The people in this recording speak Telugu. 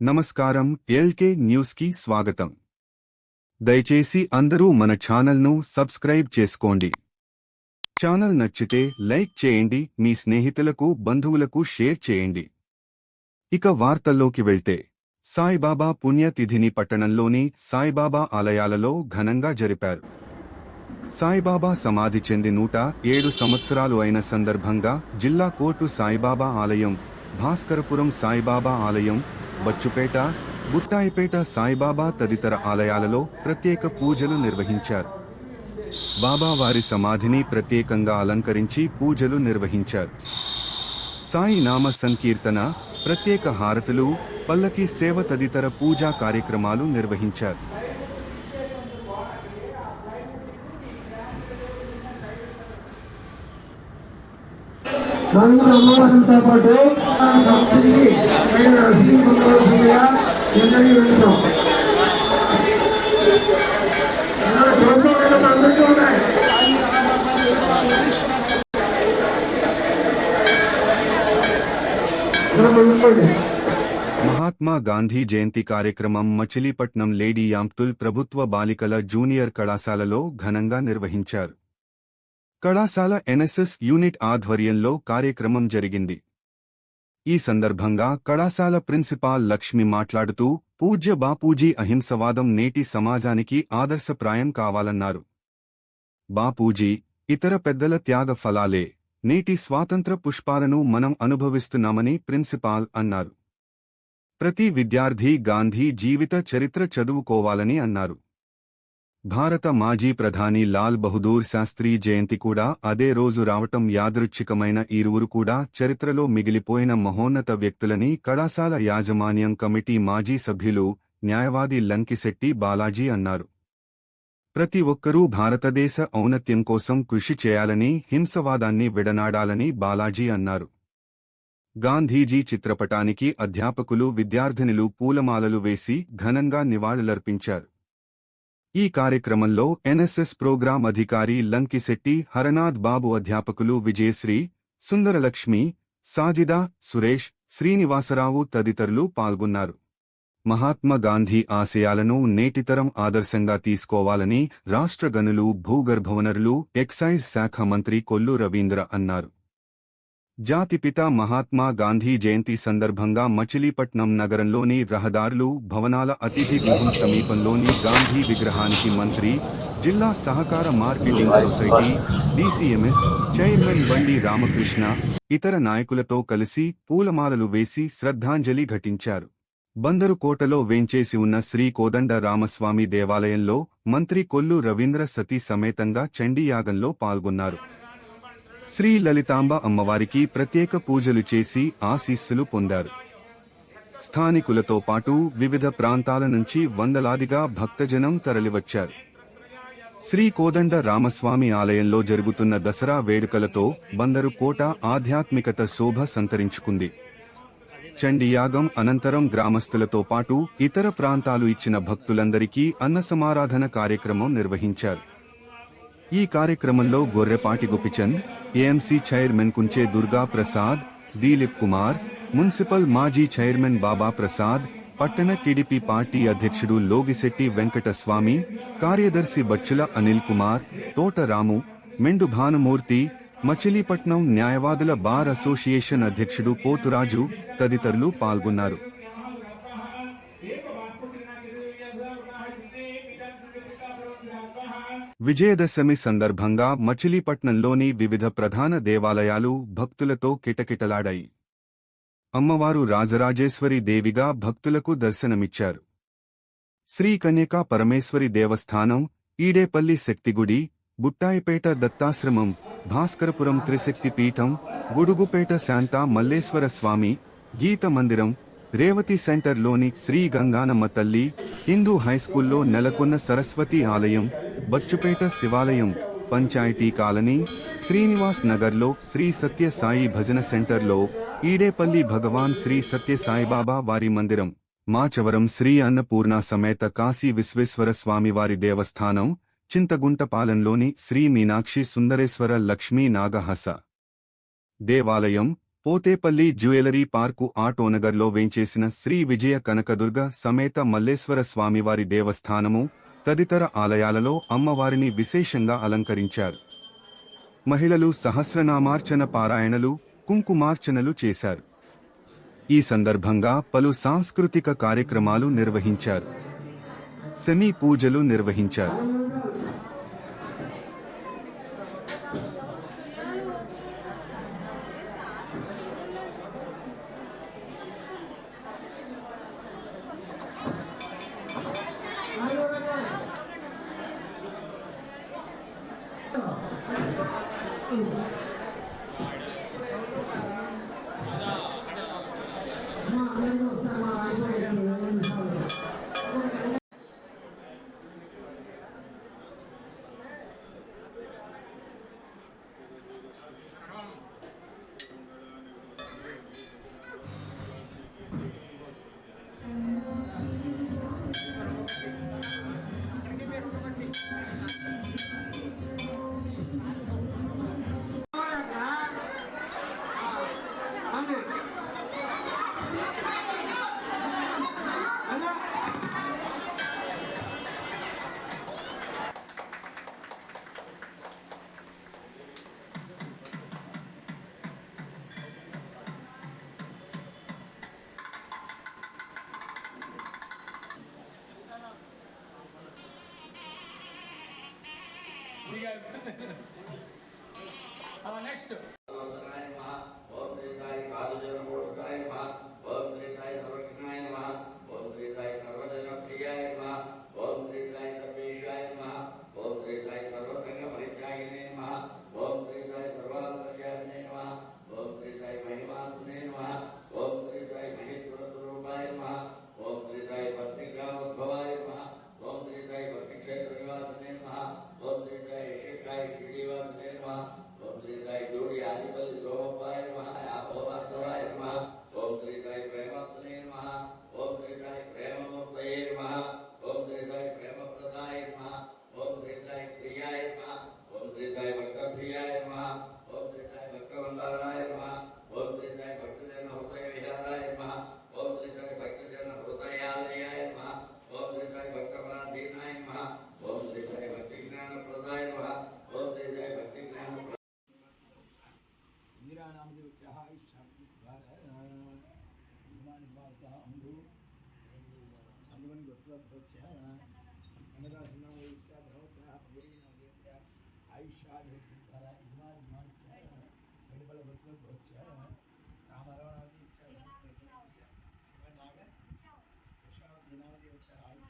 నమస్కారం ఎల్కే న్యూస్కి స్వాగతం. దయచేసి అందరూ మన ఛానల్ను సబ్స్క్రైబ్ చేసుకోండి. ఛానల్ నచ్చితే లైక్ చేయండి మీ స్నేహితులకు బంధువులకు షేర్ చేయండి. ఇక వార్తల్లోకి వెళ్తే సాయిబాబా పుణ్యతిథిని పట్టణంలోని సాయిబాబా ఆలయాలలో ఘనంగా జరిపారు. సాయిబాబా సమాధి చెంది నూట ఏడు సంవత్సరాలు అయిన సందర్భంగా జిల్లా కోర్టు సాయిబాబా ఆలయం భాస్కరపురం సాయిబాబా ఆలయం బచ్చుపేట గుట్టాయిపేట సాయిబాబా తదితర ఆలయాలలో ప్రత్యేక పూజలు నిర్వహించారు. బాబా వారి సమాధిని ప్రత్యేకంగా అలంకరించి పూజలు నిర్వహించారు. సాయి నామ సంకీర్తన ప్రత్యేక హారతులు పల్లకి సేవ తదితర పూజా కార్యక్రమాలు నిర్వహించారు. నలుగురు అమ్మవారితో పాటు వెళ్తాం అందరికీ ఉన్నాయి. మహాత్మా గాంధీ జయంతి కార్యక్రమం మచిలీపట్నం లేడీ యాంప్తుల్ ప్రభుత్వ బాలికల జూనియర్ కళాశాలలో ఘనంగా నిర్వహించారు. కళాశాల ఎన్ఎస్ఎస్ యూనిట్ ఆధ్వర్యంలో కార్యక్రమం జరిగింది. ఈ సందర్భంగా కళాశాల ప్రిన్సిపాల్ లక్ష్మి మాట్లాడుతూ పూజ్య బాపూజీ అహింసవాదం నేటి సమాజానికి ఆదర్శప్రాయం కావాలన్నారు. బాపూజీ ఇతర పెద్దల త్యాగ ఫలాలే నేటి స్వాతంత్ర పుష్పాలను మనం అనుభవిస్తున్నామని ప్రిన్సిపాల్ అన్నారు. ప్రతి విద్యార్థి గాంధీ జీవిత చరిత్ర చదువుకోవాలని అన్నారు. భారత మాజీ ప్రధాని లాల్ బహదూర్ శాస్త్రి జయంతి కూడా అదే రోజు రావటం యాదృచ్ఛికమైన ఈరువురు కూడా చరిత్రలో మిగిలిపోయిన మహోన్నత వ్యక్తులని కళాశాల యాజమాన్యం కమిటీ మాజీ సభ్యులు న్యాయవాది లంకిశెట్టి బాలాజీ అన్నారు. ప్రతి ఒక్కరూ భారతదేశ ఔన్నత్యం కోసం కృషి చేయాలని హింసవాదాన్ని విడనాడాలని బాలాజీ అన్నారు. గాంధీజీ చిత్రపటానికి అధ్యాపకులు విద్యార్థినులు పూలమాలలు వేసి ఘనంగా నివాళులర్పించారు. ఈ కార్యక్రమంలో ఎన్ఎస్ఎస్ ప్రోగ్రాం అధికారి లంకిశెట్టి హరనాథ్ బాబు అధ్యాపకులు విజయశ్రీ సుందరలక్ష్మి సాజిదా సురేష్ శ్రీనివాసరావు తదితరులు పాల్గొన్నారు. మహాత్మా గాంధీ ఆశయాలను నేటితరం ఆదర్శంగా తీసుకోవాలని రాష్ట్ర గనులు భూగర్భవనరులు ఎక్సైజ్ శాఖ మంత్రి కొల్లు రవీంద్ర అన్నారు. జాతిపిత మహాత్మా గాంధీ జయంతి సందర్భంగా మచిలీపట్నం నగరంలోని రహదారులు భవనాల అతిథి గృహం సమీపంలోని గాంధీ విగ్రహానికి మంత్రి జిల్లా సహకార మార్కెటింగ్ సొసైటీ డిసిఎంఎస్ చైర్మన్ బండి రామకృష్ణ ఇతర నాయకులతో కలిసి పూలమాలలు వేసి శ్రద్ధాంజలి ఘటించారు. బందరు కోటలో వేంచేసి ఉన్న శ్రీ కోదండ రామస్వామి దేవాలయంలో మంత్రి కొల్లు రవీంద్ర సతీ సమేతంగా చండీయాగంలో పాల్గొన్నారు. శ్రీ లలితాంబ అమ్మవారికి ప్రత్యేక పూజలు చేసి ఆశీస్సులు పొందారు. స్థానికులతో పాటు వివిధ ప్రాంతాల నుంచి వందలాదిగా భక్తజనం తరలివచ్చారు. శ్రీ కోదండ రామస్వామి ఆలయంలో జరుగుతున్న దసరా వేడుకలతో బందరు కోట ఆధ్యాత్మికత శోభ సంతరించుకుంది. చండీయాగం అనంతరం గ్రామస్తులతో పాటు ఇతర ప్రాంతాలు ఇచ్చిన భక్తులందరికీ అన్నసమారాధన కార్యక్రమం నిర్వహించారు. ఈ కార్యక్రమంలో Gorrepati Gopichand AMC chairman Kunche Durga Prasad Dilip Kumar municipal మాజీ చైర్మన్ బాబా ప్రసాద్ పట్టణ టీడీపీ పార్టీ అధ్యక్షుడు లోగిశెట్టి వెంకటస్వామి కార్యదర్శి బచ్చుల అనిల్ కుమార్ తోటరాము మెండు భానుమూర్తి మచిలీపట్నం న్యాయవాదుల బార్ అసోసియేషన్ అధ్యక్షుడు పోతురాజు తదితరులు పాల్గొన్నారు విజయదశమి సందర్భంగా మచిలీపట్నంలోని వివిధ ప్రధాన దేవాలయాలు భక్తులతో కిటకిటలాడాయి. అమ్మవారు రాజరాజేశ్వరి దేవిగా భక్తులకు దర్శనమిచ్చారు. శ్రీ కన్యకా పరమేశ్వరి దేవస్థానం ఈడేపల్లి శక్తిగుడి బుట్టాయిపేట దత్తాశ్రమం భాస్కరపురం త్రిశక్తి పీఠం గుడుగుపేట శాంతా మల్లేశ్వర స్వామి గీత మందిరం రేవతి సెంటర్లోని శ్రీ గంగానమ్మ తల్లి హిందూ హైస్కూల్లో నెలకొన్న సరస్వతి ఆలయం బచ్చుపేట శివాలయం పంచాయతీ కాలనీ శ్రీనివాస్ నగర్లో శ్రీ సత్య సాయి భజన సెంటర్లో ఈడేపల్లి భగవాన్ శ్రీ సత్య సాయిబాబా వారి మందిరం మాచవరం శ్రీ అన్నపూర్ణ సమేత కాశీ విశ్వేశ్వర స్వామివారి దేవస్థానం చింతగుంటపాలెంలోని శ్రీ మీనాక్షి సుందరేశ్వర లక్ష్మీ నాగహస. దేవాలయం పోతేపల్లి జ్యువెలరీ పార్కు ఆటోనగర్లో వేంచేసిన శ్రీ విజయ కనకదుర్గ సమేత మల్లేశ్వర స్వామివారి దేవస్థానము తదితర ఆలయాలలో అమ్మవారిని విశేషంగా అలంకరించారు. మహిళలు సహస్రనామార్చన పారాయణలు కుంకుమార్చనలు చేశారు. ఈ సందర్భంగా పలు సాంస్కృతిక కార్యక్రమాలు నిర్వహించారు. సెమీ పూజలు నిర్వహించారు. Amen. uh, next to तस्याः अनदासिनां वैश्या धर्मत्रा भगिनीनां देवत्या आयुष्याभिद्वारा इमान् इमान् च गणबलभद्रभ्यः रामरावणादि च शिवनाग दशावधिनामदेवत्या आयुष्